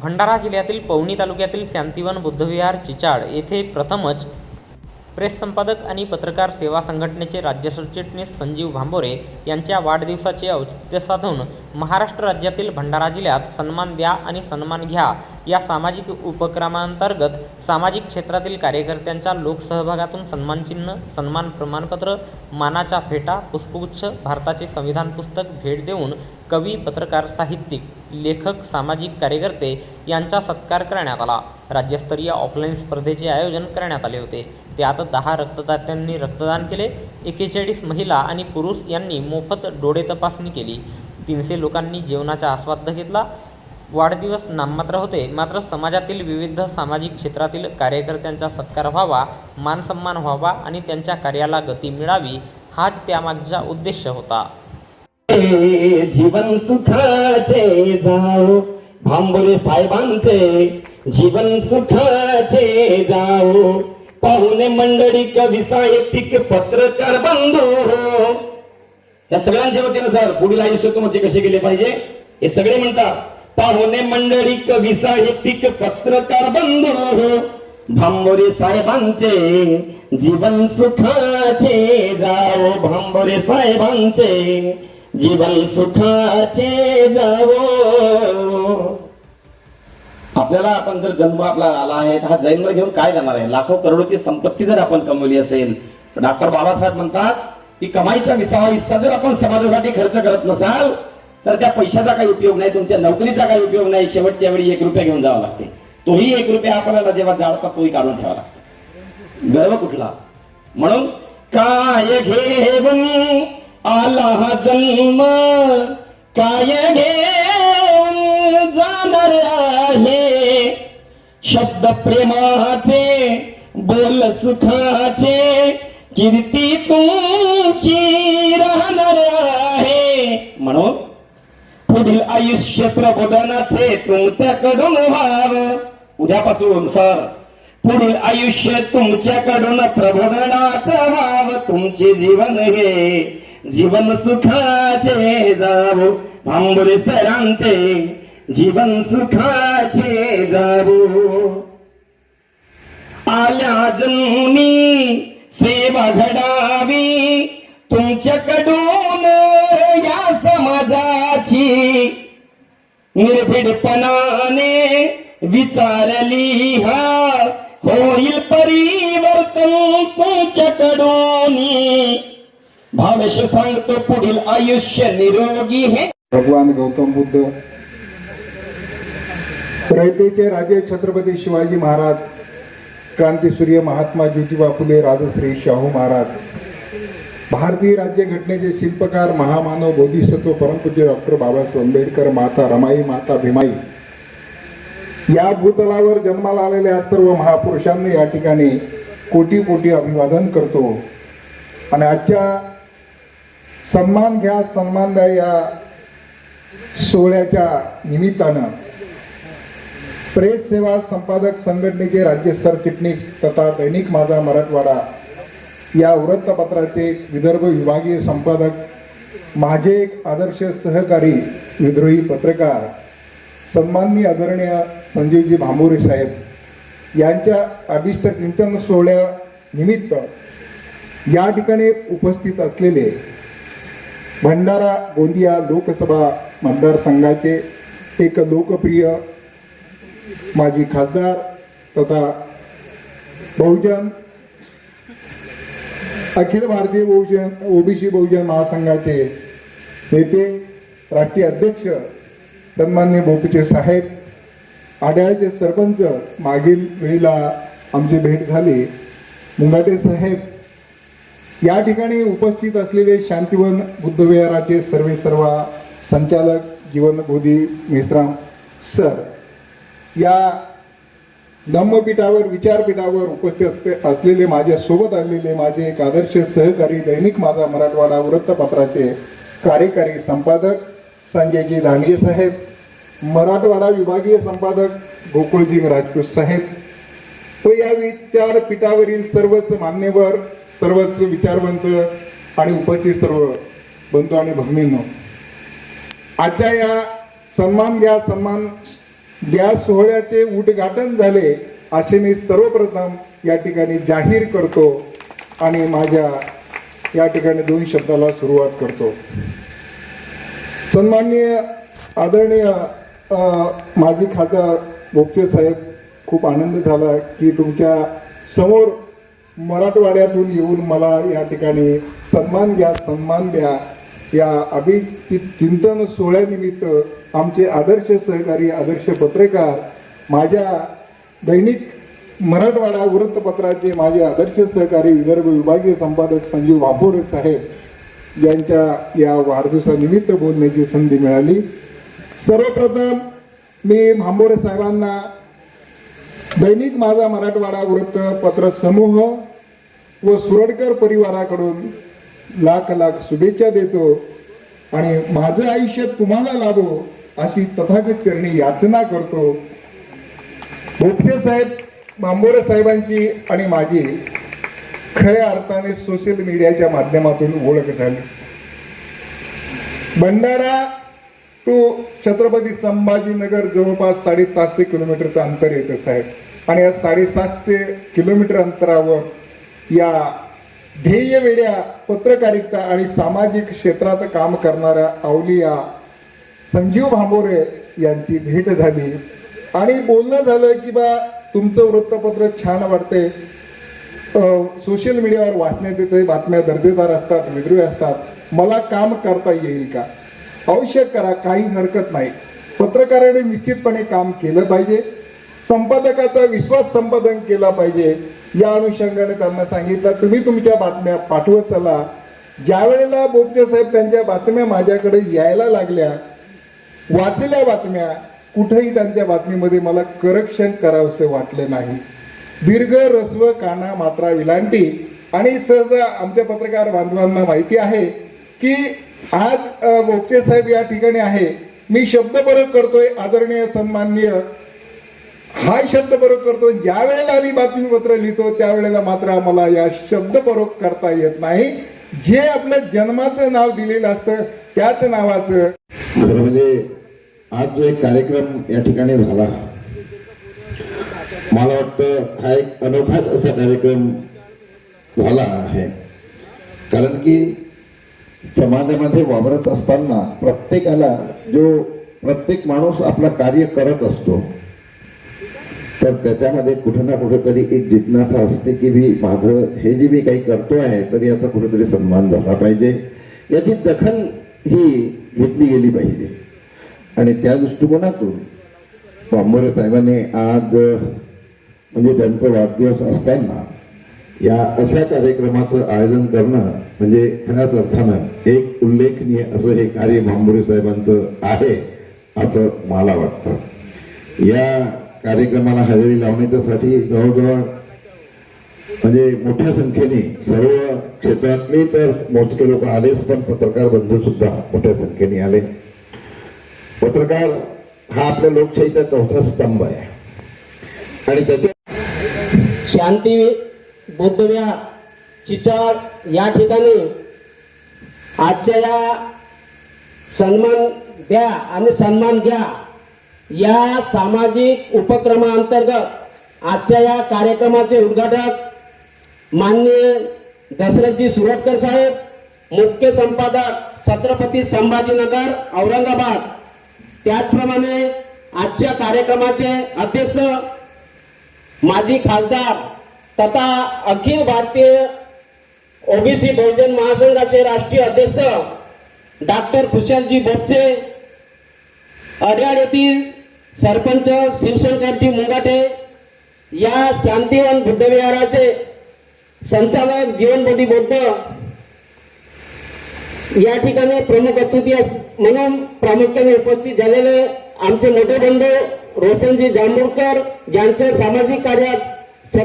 भंडारा जिल्ह्यातील पवनी तालुक्यातील शांतिवन बुद्धविहार चिचाड येथे प्रथमच प्रेस संपादक आणि पत्रकार सेवा संघटनेचे राज्य सरचिटणीस संजीव भांबोरे यांच्या वाढदिवसाचे औचित्य साधून महाराष्ट्र राज्यातील भंडारा जिल्ह्यात सन्मान द्या आणि सन्मान घ्या या सामाजिक उपक्रमांतर्गत सामाजिक क्षेत्रातील कार्यकर्त्यांच्या लोकसहभागातून सन्मानचिन्ह सन्मान प्रमाणपत्र मानाच्या फेटा पुष्पगुच्छ भारताचे संविधान पुस्तक भेट देऊन कवी पत्रकार साहित्यिक लेखक सामाजिक कार्यकर्ते यांचा सत्कार करण्यात आला. राज्यस्तरीय ऑफलाईन स्पर्धेचे आयोजन करण्यात आले होते. त्यात दहा रक्तदात्यांनी रक्तदान केले एकेचाळीस महिला आणि पुरुष यांनी मोफत डोळे तपासणी केली. तीनशे लोकांनी जेवणाचा आस्वाद घेतला. वाढदिवस नाममात्र होते मात्र समाजातील विविध सामाजिक क्षेत्रातील कार्यकर्त्यांचा सत्कार व्हावा मानसन्मान व्हावा आणि त्यांच्या कार्याला गती मिळावी हाच त्यामागचा उद्देश होता. जीवन सुखाचे जाओ. भांबुरे साहेबांचे जीवन सुखाचे जाओ. पाहुणे मंडळी कवी साहित्यिक पत्रकार बंधू. या सगळ्यांच्या वतीनं सर पुढील आयुष्य तुमचे कसे गेले पाहिजे? हे सगळे म्हणतात पाहुणे मंडळी कवी साहित्यिक पत्रकार बंधू. भांबोरे साहेबांचे जीवन सुखाचे जाओ. भांबोरे साहेबांचे जीवन सुखाचे जावो. आपल्याला आपण जर जन्म आपला आला आहे हा जन्म घेऊन काय जाणार आहे? लाखो करोडोची संपत्ती जर आपण कमवली असेल डॉक्टर बाबासाहेब म्हणतात की कमाईचा विसावा हिस्सा जर आपण समाजासाठी खर्च करत नसाल तर त्या पैशाचा काही उपयोग नाही तुमच्या नोकरीचा काही उपयोग नाही. शेवटच्या वेळी एक रुपया घेऊन जावा लागते. तोही एक रुपया आपल्याला जेव्हा जाळता तोही काढून ठेवा लागतो. गर्व कुठला? म्हणून काय घेऊन आला हा जन्म काय घेऊन जाणार आहे. शब्द प्रेमाचे बोल सुखाचे कीर्ती तुमची राहणार आहे. म्हणून पुढील आयुष्य प्रबोधनाचे तुमच्याकडून व्हावं उद्यापासून सर पुढील आयुष्य तुमच्याकडून प्रबोधनाचं व्हावं तुमचे जीवन हे जीवन सुखाचे जावो. भांबुरे सरांचे जीवन सुखाचे जावो. आल्या जनुनी सेवा घडावी. तुमच्याकडून या समाजाची निर्भीडपणाने विचारली हा. होईल परिवर्तन तुमच्याकडून. भावेश सांगतो पुढील आयुष्य निरोगी हे. भगवान गौतम बुद्ध रयतेचे राजे छत्रपती शिवाजी महाराज क्रांतीसूर्य महात्मा ज्योतिबा फुले राजश्री शाहू महाराज भारतीय राज्यघटनेचे शिल्पकार महामानव बोधिसत्व परमपूज्य डॉक्टर बाबासाहेब आंबेडकर माता रमाई माता भीमाई. या भूतलावर जन्माला आलेल्या सर्व महापुरुषांनी या ठिकाणी कोटी कोटी अभिवादन करतो. आणि आजच्या सन्मान घ्या सन्मान द्या या सोहळ्याच्या निमित्तानं. प्रेस सेवा संपादक संघटनेचे राज्य सरचिटणीस तथा दैनिक माझा मराठवाडा या वृत्तपत्राचे विदर्भ विभागीय संपादक माझे एक आदर्श सहकारी विद्रोही पत्रकार सन्माननीय आदरणीय संजीवजी भांबोरे साहेब यांच्या अभिष्ट चिंतन सोहळ्या निमित्त या ठिकाणी उपस्थित असलेले भंडारा गोंदिया लोकसभा मतदारसंघाचे एक लोकप्रिय माजी खासदार तथा बहुजन अखिल भारतीय बहुजन ओबीसी बहुजन महासंघाचे नेते राष्ट्रीय अध्यक्ष सन्मान्य भोपचे साहेब आड्याळचे सरपंच मागील वेळेला आमची भेट झाली. मुंगाटे साहेब या ठिकाणी उपस्थित असलेले शांतीवन बुद्धविहाराचे सर्वे सर्वा संचालक जीवन बोधी मेश्राम सर या धम्मपीठावर विचारपीठावर उपस्थित असलेले माझ्या सोबत आलेले माझे एक आदर्श सहकारी दैनिक माझा मराठवाडा वृत्तपत्राचे कार्यकारी संपादक संजयजी धांडगे साहेब मराठवाडा विभागीय संपादक गोकुळजी राजपूत साहेब. व या विचारपीठावरील सर्वच मान्यवर सर्वच विचारवंत आणि उपस्थित सर्व बंधू आणि भगिनींनो. आजच्या या सन्मान घ्या सन्मान द्या सोहळ्याचे उद्घाटन झाले असे मी सर्वप्रथम या ठिकाणी जाहीर करतो आणि माझ्या या ठिकाणी दोन शब्दाला सुरुवात करतो. सन्माननीय आदरणीय माजी खासदार बोपचे साहेब खूप आनंद झाला की तुमच्यासमोर मराठवाड्यातून येऊन मला या ठिकाणी सन्मान घ्या सन्मान द्या. या अभिचित चिंतन सोहळ्यानिमित्त आमचे आदर्श सहकारी आदर्श पत्रकार माझ्या दैनिक मराठवाडा वृत्तपत्राचे माझे आदर्श सहकारी विदर्भ विभागीय संपादक संजीव वापोरे साहेब यांच्या या वाढदिवसानिमित्त बोलण्याची संधी मिळाली. सर्वप्रथम मी भांबोरे साहेबांना दैनिक माझा मराठवाडा वृत्तपत्र समूह व सुरडकर परिवाराकडून लाख लाख शुभेच्छा देतो आणि माझं आयुष्य तुम्हाला लाभो अशी तथागत करणी याचना करतो. भोपटे साहेब बांबोरे साहेबांची आणि माझी खऱ्या अर्थाने सोशल मीडियाच्या माध्यमातून ओळख झाली. भंडारा टू छत्रपती संभाजीनगर जवळपास साडेसातशे किलोमीटरचं अंतर येतं साहेब. आणि या साडेसातशे किलोमीटर अंतरावर या ध्येय वेड्या पत्रकारिता आणि सामाजिक क्षेत्रात काम करणाऱ्या अवलिया संजीव भांबोरे यांची भेट झाली. आणि बोलणं झालं की बा तुमचं वृत्तपत्र छान वाटते सोशल मीडियावर वाचण्यात येते बातम्या दर्जेदार असतात विद्रोही असतात. मला काम करता येईल का? अवश्य करा काही हरकत नाही. पत्रकाराने निश्चितपणे काम केलं पाहिजे. संपादकाचा विश्वास संपादन केला पाहिजे. या अनुषंगाने त्यांना सांगितलं तुम्ही तुमच्या बातम्या पाठवत चला. ज्या वेळेला बोपचे साहेब त्यांच्या बातम्या माझ्याकडे यायला लागल्या वाचल्या बातम्या कुठेही त्यांच्या बातमीमध्ये मला करक्शन करावसे वाटले नाही. दीर्घ रस्व काना मात्रा विलांटी आणि सहजा आमच्या पत्रकार बांधवांना माहिती आहे की आज अ, बोपटे साहेब या ठिकाणी आहे. मी शब्द परत करतोय आदरणीय सन्माननीय हा शब्द बरोबर करतो. ज्या वेळेला आम्ही बातमीपत्र लिहितो त्यावेळेला मात्र आम्हाला या शब्द बरोबर करता येत नाही. जे आपलं जन्माचं नाव दिलेलं असतं त्याच नावाचं. खरं म्हणजे आज जो एक कार्यक्रम या ठिकाणी झाला मला वाटतं हा एक अनोखाच असा कार्यक्रम झाला आहे. कारण की समाजामध्ये वावरत असताना प्रत्येकाला जो प्रत्येक माणूस आपलं कार्य करत असतो तर त्याच्यामध्ये कुठं ना कुठेतरी एक जिज्ञासा असते की मी माझं हे जे मी काही करतो आहे तर याचा कुठेतरी सन्मान झाला पाहिजे. याची दखल ही घेतली गेली पाहिजे. आणि त्या दृष्टिकोनातून बांबोरे साहेबांनी आज म्हणजे त्यांचा वाढदिवस असताना या अशा कार्यक्रमाचं आयोजन करणं म्हणजे खऱ्याच अर्थानं एक उल्लेखनीय असं हे कार्य भांबोरे साहेबांचं आहे असं मला वाटतं. या कार्यक्रमाला हजेरी लावण्याच्यासाठी जवळजवळ म्हणजे मोठ्या संख्येने सर्व क्षेत्रातले तर मोजके लोक आलेच पण पत्रकार बंधू सुद्धा मोठ्या संख्येने आले. पत्रकार हा आपल्या लोकशाहीचा चौथा स्तंभ आहे. आणि त्याच्या शांती बौद्धविहार चिचाड या ठिकाणी आजच्या या सन्मान द्या आणि सन्मान घ्या. या सामाजिक उपक्रमाअंतर्गत आजच्या या कार्यक्रमाचे उद्घाटक माननीय दशरथजी सुरटकर साहेब मुख्य संपादक छत्रपती संभाजीनगर औरंगाबाद. त्याचप्रमाणे आजच्या कार्यक्रमाचे अध्यक्ष माजी खासदार तथा अखिल भारतीय ओबीसी बहुजन महासंघाचे राष्ट्रीय अध्यक्ष डॉक्टर खुशालजी बोपचे अड्याड येथील सरपंच शिवशंकरजी मुंगाटे या शांतीवन बुद्धविहाराचे संचालक जीवनबोधी बौद्ध या ठिकाणी प्रमुख अतिथी अस- म्हणून प्रामुख्याने उपस्थित झालेले आमचे मोठे बंधू रोशनजी जांभूळकर यांच्या सामाजिक कार्यात